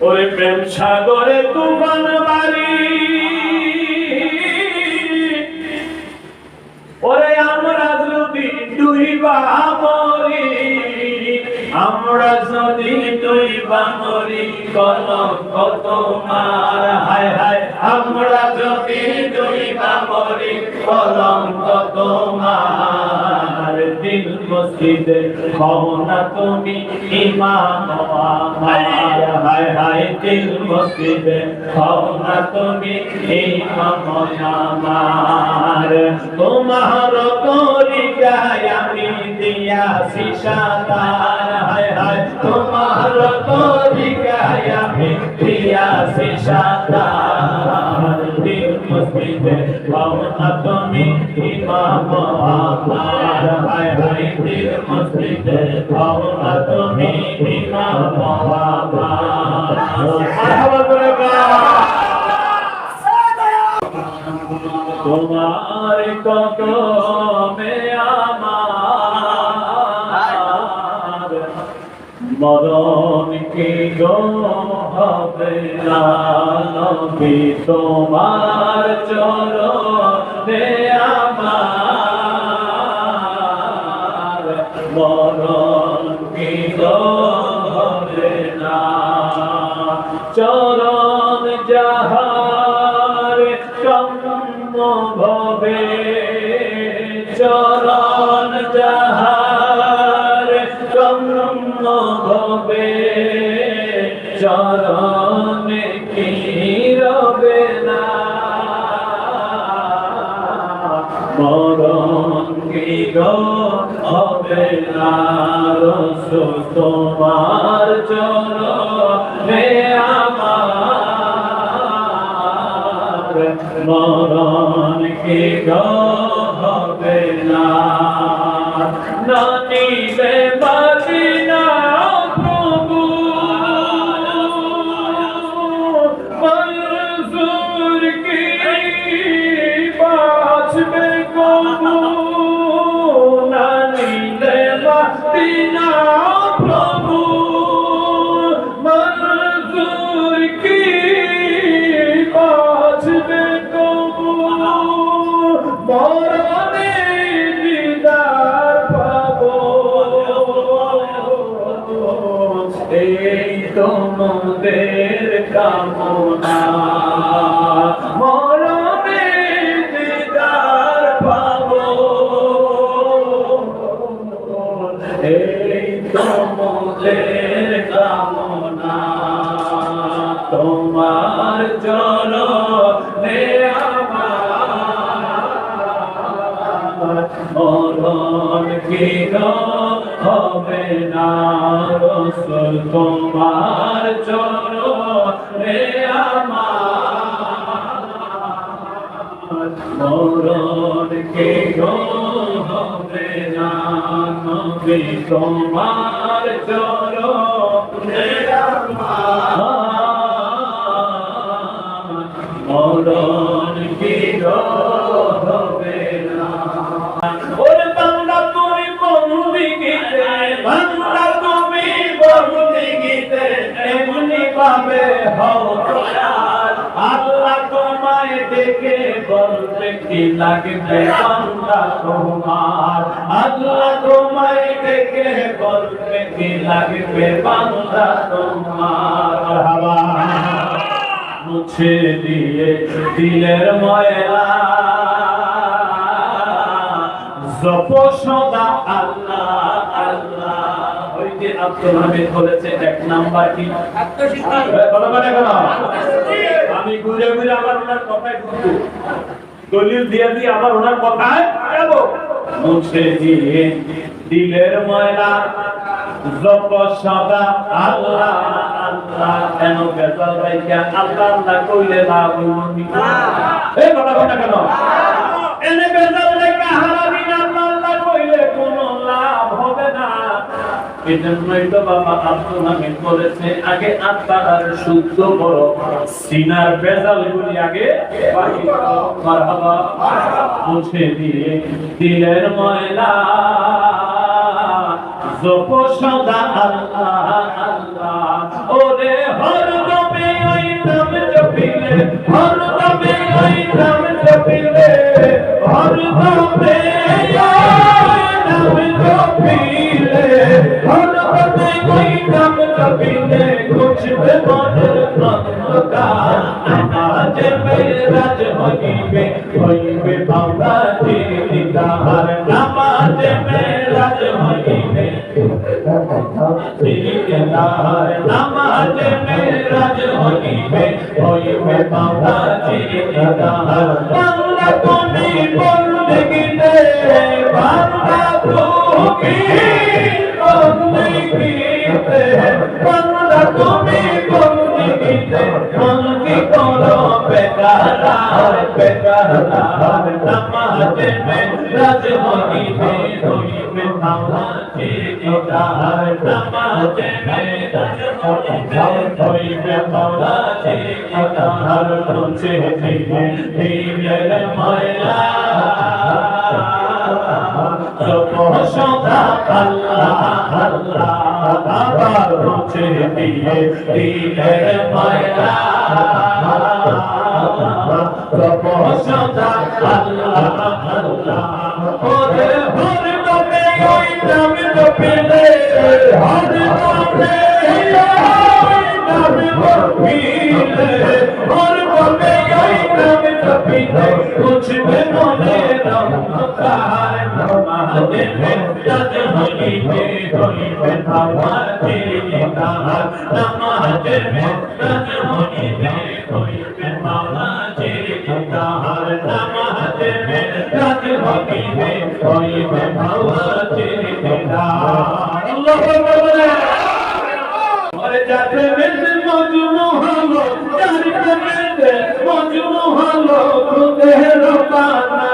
ওরে প্রেম সাগরে তুফান বাড়ি। ওরে আমরা যদি ডুইবা মরি আমরা যদি ডুইবা মরি কলঙ্ক তোমার হায় হায়, আমরা যদি ডুইবা মরি কলঙ্ক তোমার দিল মসজিদে হও না তুমি ইমাম আমার হায় হায় দিল মসজিদে হও না তুমি ইমাম আমার। তোমার তরিকায় আমি দিয়াছি সাতার হায় হায় তোমার তরিকায় আমি দিয়াছি সাতার দিল মসজিদে হও না তুমি ইমাম আমার তুমি ইমাম আমার মারহাবা করে গাও। তোমার কত আমার মরণ কি গো হবে তোমার চরণে আমার যাহার কম্ম ভবে চরণ যাহার কম্ম ভবে চরণে কি রবে না। মরণ কি হবে না রসুল তোমার আমার মরণ কি গো হবে না। মরণ কি গো হবে না রসুল, তোমার চরণে আমার। মরণ কি গো হবে না তোমার চরণে আল্লাহ তোমায় দেখে বলবে কি লাগবে বান্দা তোমার? আল্লাহ তোমায় দেখে বলবে কি লাগবে বান্দা তোমার? হাওয়া মুছে দিয়ে দিলের ময়লা। জপ সদা আল্লাহ আল্লাহ। আব্দুল হামিদ বলেছে এক নাম্বার কি? আমি ঘুরে ঘুরে আবার ওনার কথায় ঢুকবো দলিল দিয়ে দিয়ে আবার ওনার কথায় যাব। মুছে দিয়ে দিলের ময়লা জপ সদা আল্লাহ আল্লাহ কেন বেজাল রাইখা আল্লাহ আল্লাহ কইলে লাভ এই কথা কথা কেন? এনে বেজাল রাইখা হারাবি না আল্লাহ আল্লাহ কইলে কোনো লাভ হবে না এজন্যই তো বাবা আব্দুল হামিদ বলেছে আগে আত্মার শুদ্ধ করো সিনার বেজাল গুলি আগে। মারহাবা মুছে দিয়ে দিলের ময়লা। জপ সদা আল্লাহ। আল্লাহ ওরে হরদ হরদমে ওই নাম জপিলে হরদমে ওই নাম দিদার নামাজে মেরাজ হইবে দিদার নামাজে মেরাজ হইবে হইবে বাবা দিদার বাংলা তুমি বলতে গেলে বাংলা তুমি বলতে গেলে বাংলা তুমি বলতে গেলে মন কি করো বেকার বেকার নামাজে মেরাজ হইবে হইবে বাবা দিদার নামাজে মেরাজ হইবে বাবা দিদার পৌঁছে দিবে দিলের ময়লা সদা আল্লাহ আল্লাহ আবার পৌঁছে দিয়ে দিলের ময়লা সদা আল্লাহ আল্লাহ ওরে হরে তবে ওই নাম জপিলে হরে তবে ওই নাম জপিলে হরে তবে ওই নাম জপিলে কুছবে মনে রমকার নমাজে রাজ হইবে হইবে ভাবাতে তাহার নমাজে রাজ হইবে হইবে নমাজে রাজ হইবে হইবে ভাবাতে তাহার আল্লাহু আকবার ওরে যাতে মেতে মজনু হলো যার মেতে মজনু হলো খুদের পানা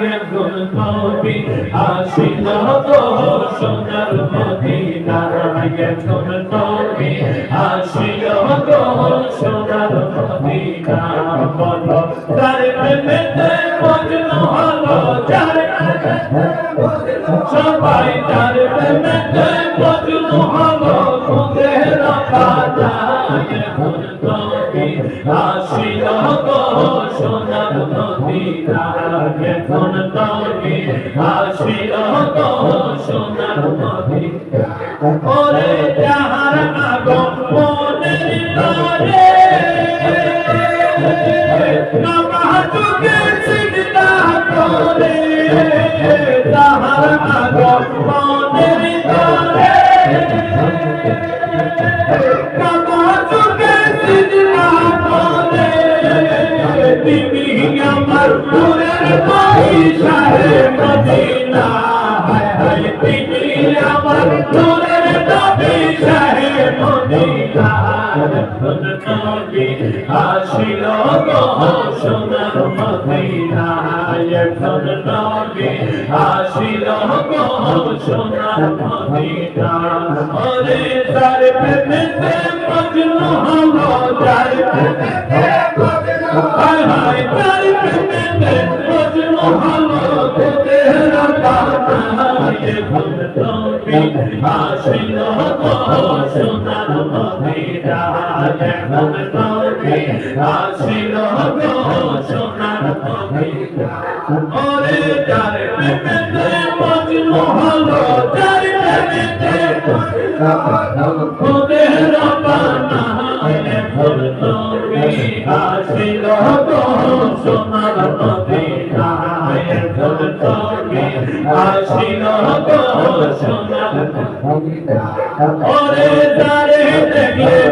গে গুল কবি আসিল তো সোনার মদিনা গে গুল কবি আসিল তো সোনার মদিনা বলো সবাই যার মেতে মজনু হলো খুদের পানা গে গুল কবি আসিল তো সোনার মদিনা গে গুল আসিল তো সোনার মদিনা ওরে যাহার আগম মনের তরে নামাজুকে সিজদা করে। যাহার আগম মনের তরে নামাজুকে সিজদা করে তিনি আমার পুরের পয়সাহে মদিনা হায় হায় তিনি আমার পুরের সোনার মদিনা এখন নবী আসিল গো সোনার মদিনা ওরে তার প্রেমেতে মজনু হলো যার প্রেমেতে হায় হায় তার প্রেমেতে মজনু হলো তোদের পানা এখন নবী আসিল গো সোনার মদিনা এখন নবী আসিল গো সোনার মদিনা ওরে যার প্রেমেতে মজনু হলো যার প্রেমেতে তোদের পানা এখন নবী আসিল সোনার এখন নবী আসিল সোনার মদিনা ওরে যারে দেখলে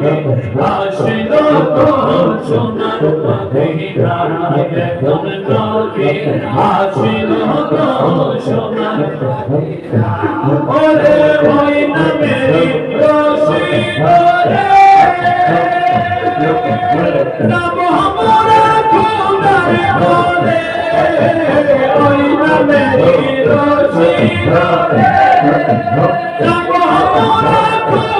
আসিল সোনার মদিনায় এখন নবী আসিল সোনার মদিনায় ওরে ভাই না মেরি রসি ওরে নাম হমারা খুদার ওরে ওই না মেরি রসি ওরে নাম হমারা খুদার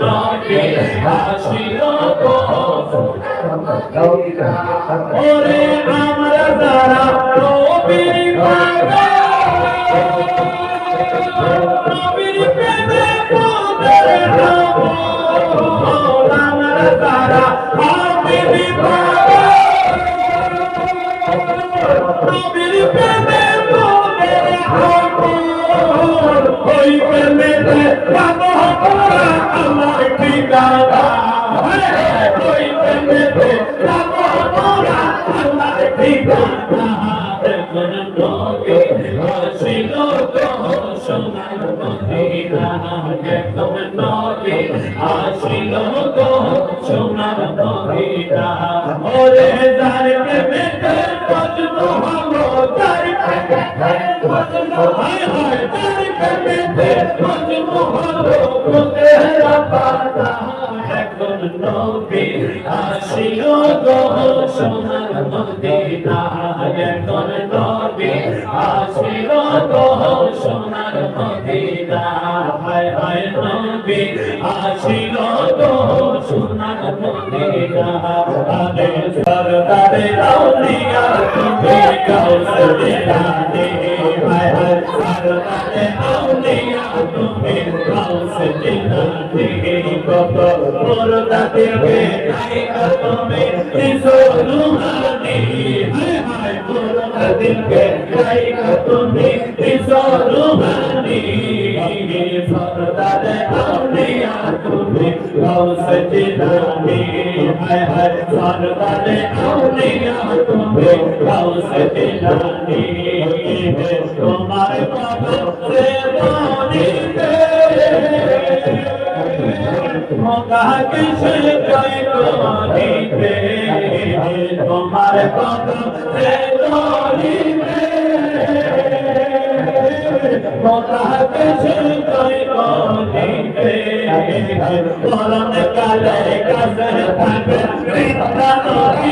ওরে আমরা যারা নবীর নবীর প্রেমে পদের নাম আমরা যারা নবীর নবীর প্রেমে পদের নাম ওই পাবো আমরা আমার ঠিকানা। আসিল তো সোনার মদিনা ওরে যার প্রেমেতে মজনু হলো তার প্রেমেতে মজনু হায় হায় তার প্রেমেতে মজনু হলো তোদের পাতা এখন নবী আসিল তো সোনার মদিনা এখন নবী আসিল তো সোনার মদিনা হায় হায় নবী আসিল তো সোনার মদিনা আদে সরদারে আউলিয়া তুমি কাউসে দিলানে হায় হায়, সরদারে আউলিয়া তুমি কাউসে দিলানে কত মোরদা দিবে নাই তুমি তিসরুহানি হায় হায় মোরদা দিবে নাই তুমি তিসরুহানি সরদারে আউলিয়া তুমি কাউসে দিলানে হায় হায় সরদারে আউলিয়া তুমি কাউসে দিলানে তোমার কদম সে মগা কিসে কই করিতে তোমার কদম সে বনিতে মগা কিসে কই করিতে কালে কাছে থাকবে কৃষ্ণ নদী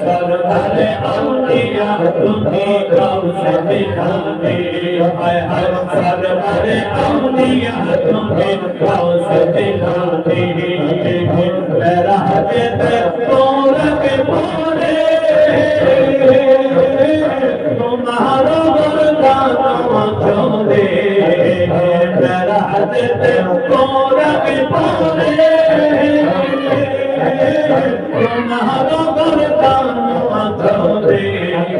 सरदार औलिया तुम्हें गौस दिलाते बोलो सरदार गौस दिलाते और कदम में गई तुम्हें इसा रूहानी गुरु कदम में गई तुम्हें इसा रूहानी सरदार औलिया तुम्हें गौस दिलाते हाय हाय सरदार औलिया तुम्हें गौस दिलाते मेरा हजत तोरक भोरे तुम्हारा वरदान छोड़े मेरा हजत तोरक भोरे तुम्हारा वरदान छोड़े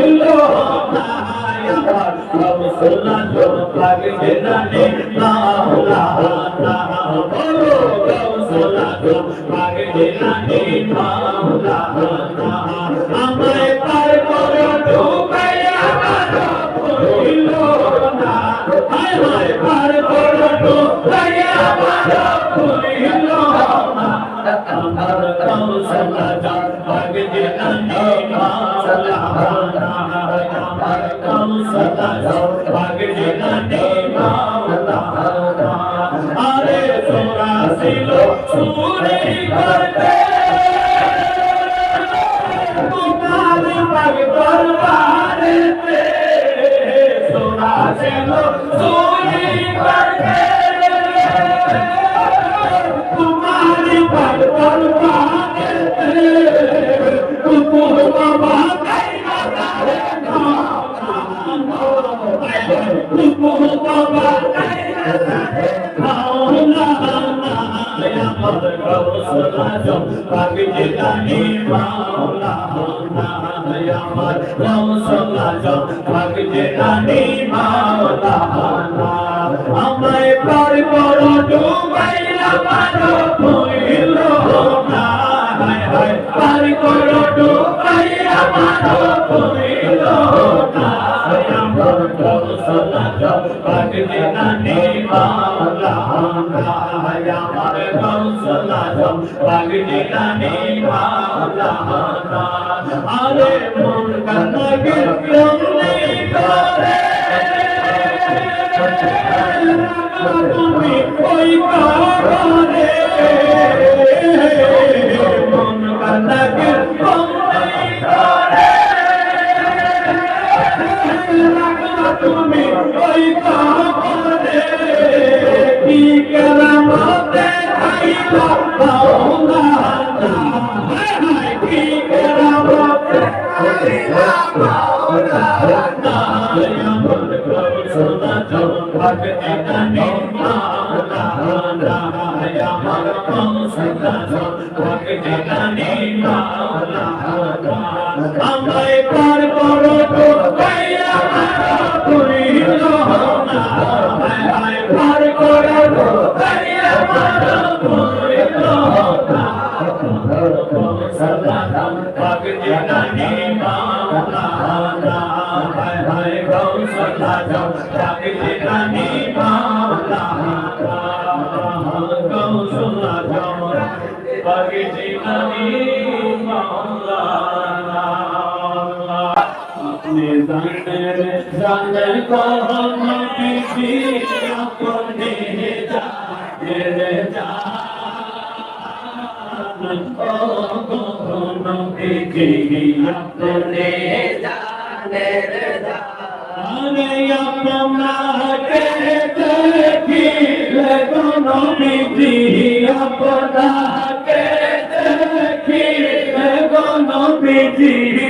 না আমায় পার করো হায় হায় পার করো না আমার কৌশলা যা লাগে জানে মাওলা না আমার কৌশলা যা লাগে জানে মাওলা আরে সোরা ছিল সুরে করতে তোমার পাগ দরবারেতে সোরা ছিল সুরে আমায় পার করো ডুবাইলা মারো ভইল না হায় হায় পার করো ডুবাইলা মারো ভইল না আরে মন কানকে রমনে করে তুমি ওই কারণে আমায় পার করো তো ভাইয়া তুমি जाने जान ओ दोनों के अपने जाने अपना के देखी ले दोनों की अपना के देखी ले दोनों की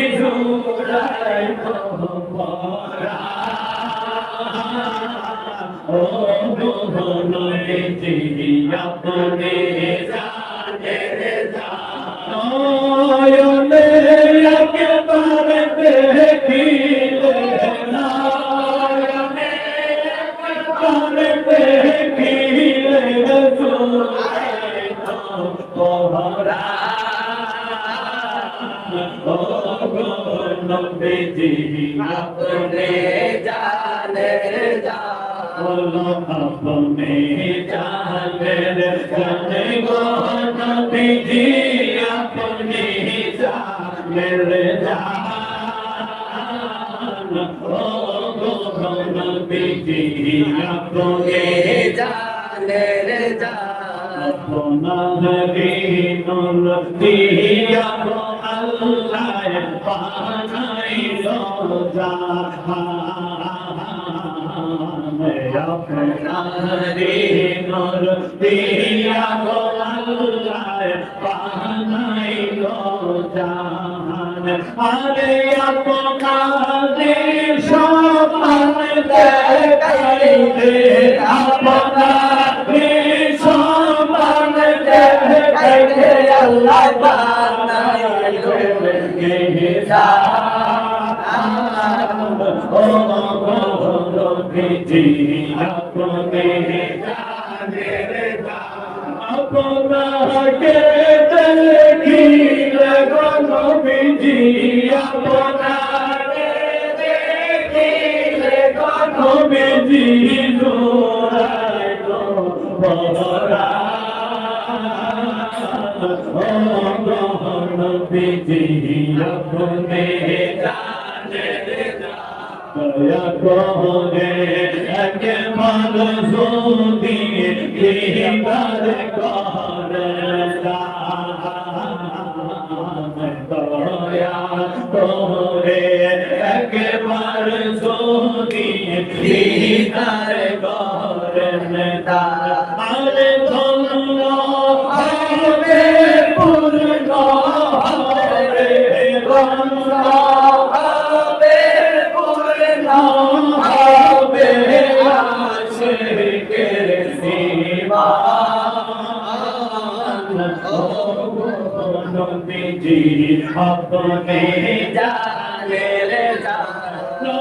ও নবীজি আপনি জানে জানো আপনি জানে জানে গো নবীজি আপনি জানে জানো ও গো নবীজি আপনি জানে জানো না নবী নুর দিয়া আল্লাহ পানাই রোজা রে নর দিয়া গো আপনাকে দেখি লগন বিজি আপনাকে দেখি লগন বিজি জোরায় তো বহরা লগন বিজি আপনে জানে দা দয়া করে একবার যদি দিদার দয়া করে একবার যদি দিদার করতার ধন্য হবে পূর্ণ। নবীর খবরে জানে রে জানো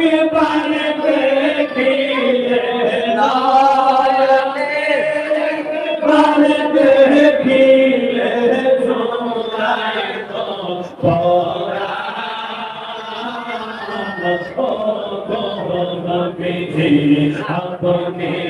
একবারে দেখিলে নয়নে একবারে দেখিলে জোনাই তো পরা ও গো নবীর খবরে